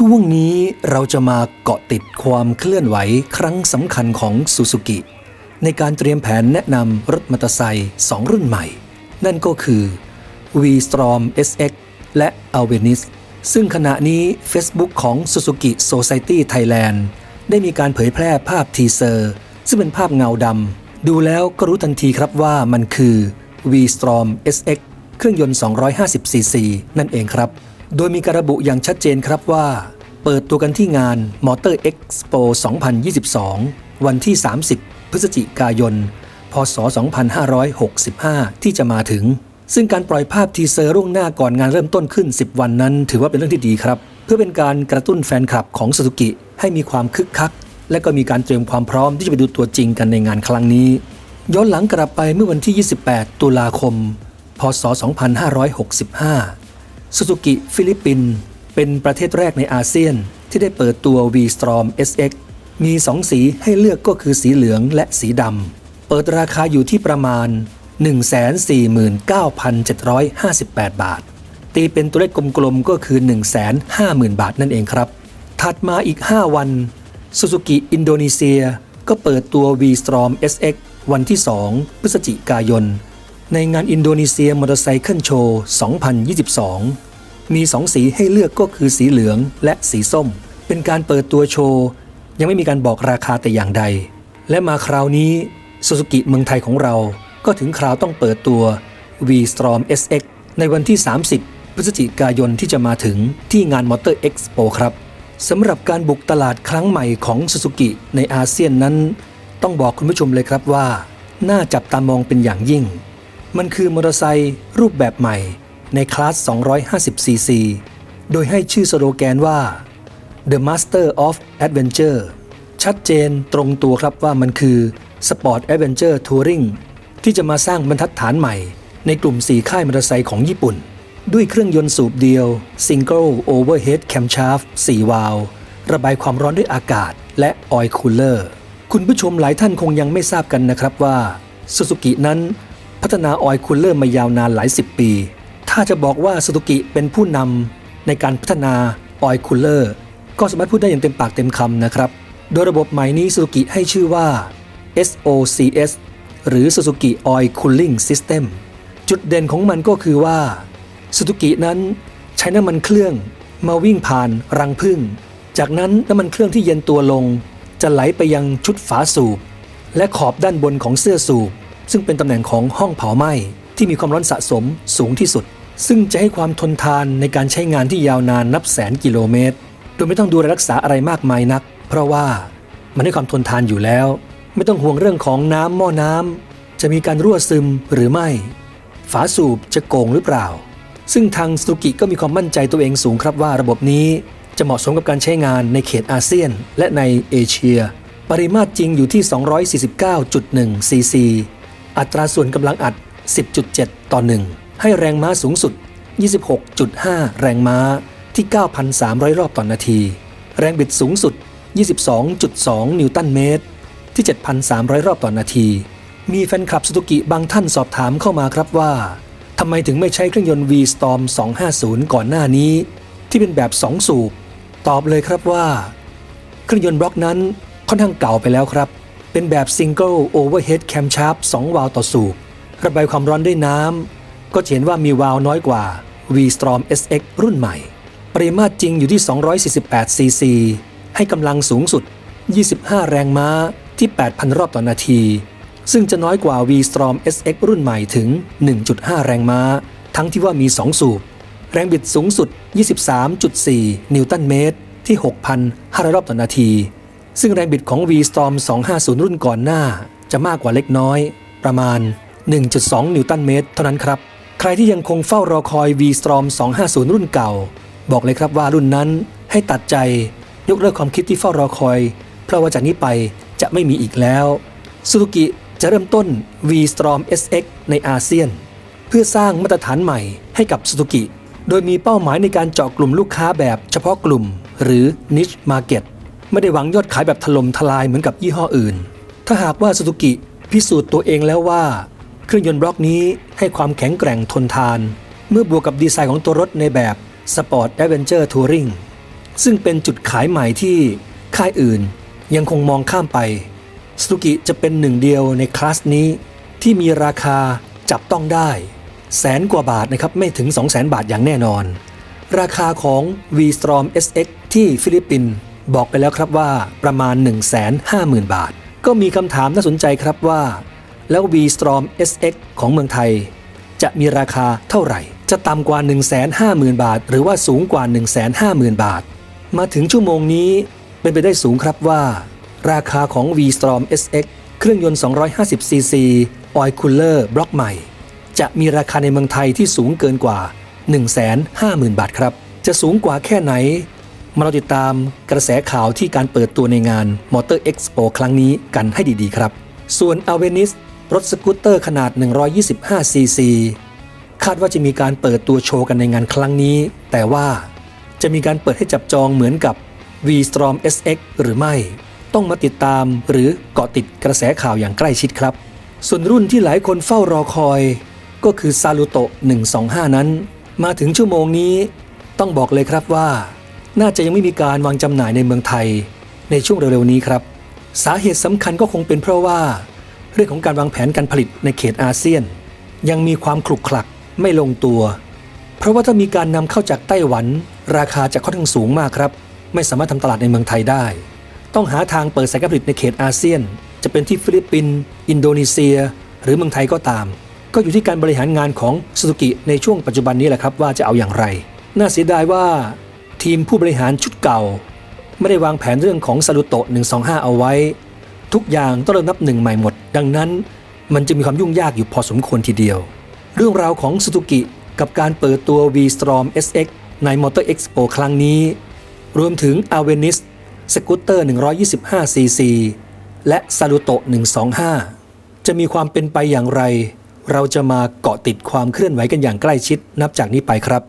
ช่วงนี้เราจะมาเกาะติดความเคลื่อนไหวครั้งสำคัญของซูซูกิในการเตรียมแผนแนะนำรถมอเตอร์ไซค์2รุ่นใหม่ นั่นก็คือ V-Strom SX และ a v e n i s ซึ่งขณะนี้ Facebook ของ Suzuki Society Thailand ได้มีการเผยแพร่ภาพทีเซอร์ ซึ่งเป็นภาพเงาดำ ดูแล้วก็รู้ทันทีครับว่ามันคือ V-Strom SX เครื่องยนต์ 250cc นั่นเองครับ โดยมีการระบุอย่างชัดเจนครับว่า เปิดตัวกันที่งาน Motor Expo 2022 วันที่ 30 พฤศจิกายน พศ 2565 ที่จะมาถึง ซึ่งการปล่อยภาพทีเซอร์ล่วงหน้าก่อนงานเริ่มต้นขึ้น 10 วันนั้น ถือว่าเป็นเรื่องที่ดีครับ เพื่อเป็นการกระตุ้นแฟนคลับของ Suzuki ให้มีความคึกคัก และก็มีการเตรียมความพร้อมที่จะไปดูตัวจริงกันในงานครั้งนี้ย้อนหลังกลับไปเมื่อวันที่ 28 ตุลาคม พศ 2565 สุซูกิฟิลิปปินเป็นประเทศแรกในอาเซียนที่ได้เปิดตัว V-Strom SX มี 2 สีให้เลือกก็คือสีเหลืองและสีดำ เปิดราคาอยู่ที่ประมาณ 149,758 บาท ตีเป็นตัวเลขกลมๆก็คือ 150,000 บาทนั่นเองครับ ถัดมาอีก 5 วันสุซูกิอินโดนีเซีย ก็เปิดตัว V-Strom SX วันที่ 2 พฤศจิกายน ในงานอินโดนีเซียมอเตอร์ไซค์โชว์ 2022 มี 2 สีให้เลือกก็คือสีเหลืองและสีส้ม เป็นการเปิดตัวโชว์ ยังไม่มีการบอกราคาแต่อย่างใด และมาคราวนี้สุซูกิเมืองไทยของเรา ก็ถึงคราวต้องเปิดตัว V-Strom SX ในวันที่ 30 พฤศจิกายนที่จะมาถึงที่งาน Motor Expo ครับสำหรับการบุกตลาดครั้งใหม่ของสุซูกิในอาเซียนนั้น ต้องบอกคุณผู้ชมเลยครับว่า น่าจับตามองเป็นอย่างยิ่ง มันคือมอเตอร์ไซค์รูปแบบใหม่ในคลาส 250cc โดยให้ชื่อสโลแกนว่า The Master of Adventure ชัดเจนตรงตัวครับว่ามันคือ Sport Adventure Touring ที่จะมาสร้างบรรทัดฐานใหม่ ในกลุ่ม 4 ค่ายมอเตอร์ไซค์ของญี่ปุ่น ด้วยเครื่องยนต์สูบเดียว Single Overhead Camshaft 4 วาล์วระบายความร้อนด้วยอากาศ และ Oil Cooler คุณผู้ชมหลายท่านคงยังไม่ทราบกันนะครับว่า Suzuki นั้น พัฒนา Oil Cooler มายาวนานหลายสิบปี ถ้าจะบอกว่า Suzuki เป็นผู้นำในการพัฒนา Oil Cooler ก็สามารถพูดได้อย่างเต็มปากเต็มคำนะครับ โดยระบบใหม่นี้ Suzuki ให้ชื่อว่า SOCS หรือ Suzuki Oil Cooling System จุดเด่นของมันก็คือว่า Suzuki นั้นใช้น้ำมันเครื่องมาวิ่งผ่านรังผึ้งจากนั้นน้ำมันเครื่องที่เย็นตัวลง จะไหลไปยังชุดฝาสูบ และขอบด้านบนของเสื้อสูบ ซึ่งเป็นตำแหน่งของห้องเผาไหม้ที่มีความร้อนสะสมสูงที่สุด ซึ่งจะให้ความทนทานในการใช้งานที่ยาวนานนับแสนกิโลเมตร โดยไม่ต้องดูแลรักษาอะไรมากมายนัก เพราะว่ามันให้ความทนทานอยู่แล้ว ไม่ต้องห่วงเรื่องของน้ำหม้อน้ำจะมีการรั่วซึมหรือไม่ ฝาสูบจะโกงหรือเปล่า ซึ่งทางสุกิก็มีความมั่นใจตัวเองสูงครับว่าระบบนี้จะเหมาะสมกับการใช้งานในเขตอาเซียน และในเอเชีย ปริมาตรจริงอยู่ที่ 249.1 ซีซี อัตราส่วนกำลังอัด 10.7 ต่อ 1 ให้แรงม้าสูงสุด 26.5 แรงม้าที่ 9,300 รอบต่อนนาที แรงบิดสูงสุด 22.2 นิวตันเมตร ที่ 7,300 รอบต่อนนาที มีแฟนคลับสุ z กิบางท่านสอบถามเข้ามาครับว่าทำไมถึงไม่ใช้เครื่องยนต์ V-Storm 250 ก่อนหน้านี้ ที่เป็นแบบ 2 สูบ ตอบเลยครับว่า เครื่องยนต์บล็อกนั้นค่อนข้างเก่าไปแล้วครับ เป็นแบบ Single Overhead Camshaft 2วาล์วต่อสูบระบายความร้อนด้วยน้ำ ก็เห็นว่ามีวาล์วน้อยกว่า V-Storm SX รุ่นใหม่ ปริมาตรจริงอยู่ที่ 248ซีซีให้กำลังสูงสุด 25 แรงม้าที่ 8,000 รอบต่อนาที ซึ่งจะน้อยกว่า V-Strom SX รุ่นใหม่ถึง 1.5 แรงม้า ทั้งที่ว่ามี 2 สูบ แรงบิดสูงสุด 23.4 นิวตันเมตรที่ 6,500 รอบต่อนาที ซึ่งแรงบิดของ V-Storm 250 รุ่นก่อนหน้า จะมากกว่าเล็กน้อย ประมาณ 1.2 นิวตันเมตร เท่านั้นครับ ใครที่ยังคงเฝ้ารอคอย V-Strom 250 รุ่นเก่า บอกเลยครับว่ารุ่นนั้นให้ตัดใจยกเลิกความคิดที่เฝ้ารอคอย เพราะว่าจากนี้ไปจะไม่มีอีกแล้วสุ z u กิจะเริ่มต้น V-Strom SX ในอาเซียน เพื่อสร้างมาตรฐานใหม่ให้กับสุ z u กิโดยมีเป้าหมายในการเจาะกลุ่มลูกค้าแบบเฉพาะกลุ่ม หรือ niche market ไม่ได้หวังยอดขายแบบถล่มทลายเหมือนกับยี่ห้ออื่น ถ้าหากว่าสุ z u กิพิสูจน์ตัวเองแล้วว่า เครื่องยนต์บล็อกนี้ให้ความแข็งแกร่งทนทาน เมื่อบวกกับดีไซน์ของตัวรถในแบบ Sport Adventure Touring ซึ่งเป็นจุดขายใหม่ที่ค่ายอื่นยังคงมองข้ามไปส u กิจะเป็นหนึ่งเดียวในคลาสนี้ ที่มีราคาจับต้องได้ แสนกว่าบาทนะครับไม่ถึง 2 0 0 0 0 0 บาทอย่างแน่นอน ราคาของ V-Strom SX ที่ฟิลิปปินส์ บอกไปแล้วครับว่าประมาณ 150,000 บาท ก็มีคำถามน่าสนใจครับว่า แล้ว V-Strom SX ของเมืองไทย จะมีราคาเท่าไหร่ จะต่ำกว่า 150,000 บาท หรือว่าสูงกว่า 150,000 บาท มาถึงชั่วโมงนี้เป็นไปได้สูงครับว่า ราคาของ V-Strom SX เครื่องยนต์ 250cc Oil Cooler บล็อกใหม่ จะมีราคาในเมืองไทยที่สูงเกินกว่า 150,000 บาทครับ จะสูงกว่าแค่ไหน มาเราติดตามกระแสข่าวที่การเปิดตัวในงาน Motor Expo ครั้งนี้กันให้ดีๆครับ ส่วน a v e n i s รถสกูตเตอร์ขนาด 125cc คาดว่าจะมีการเปิดตัวโชว์กันในงานครั้งนี้ แต่ว่าจะมีการเปิดให้จับจองเหมือนกับ V-Strom SX หรือไม่ ต้องมาติดตามหรือเกาะติดกระแสข่าวอย่างใกล้ชิดครับ ส่วนรุ่นที่หลายคนเฝ้ารอคอย ก็คือ Saluto 125 นั้น มาถึงชั่วโมงนี้ ต้องบอกเลยครับว่า น่าจะยังไม่มีการวางจำหน่ายในเมืองไทย ในช่วงเร็วๆนี้ครับ สาเหตุสำคัญก็คงเป็นเพราะว่า เรื่องของการวางแผนการผลิตในเขตอาเซียน ยังมีความคลุกคลักไม่ลงตัว เพราะว่าถ้ามีการนำเข้าจากไต้หวัน ราคาจะค่อนข้างสูงมากครับ ไม่สามารถทำตลาดในเมืองไทยได้ ต้องหาทางเปิดสายการผลิตในเขตอาเซียน จะเป็นที่ฟิลิปปินส์อินโดนีเซีย หรือเมืองไทยก็ตาม ก็อยู่ที่การบริหารงานของซูซูกิในช่วงปัจจุบันนี้แหละครับว่าจะเอาอย่างไร น่าเสียดายว่า ทีมผู้บริหารชุดเก่า ไม่ได้วางแผนเรื่องของซาลุโตะ125 เอาไว้ ทุกอย่างต้องเริ่มนับหนึ่งใหม่หมด ดังนั้น มันจะมีความยุ่งยากอยู่พอสมควรทีเดียว เรื่องราวของซูซูกิกับการเปิดตัว V-Strom SX ใน Motor Expo ครั้งนี้ รวมถึง a v e n i s สกูตเตอร์ 125cc และ Saluto 125 จะมีความเป็นไปอย่างไร เราจะมาเกาะติดความเคลื่อนไหวกันอย่างใกล้ชิดนับจากนี้ไปครับ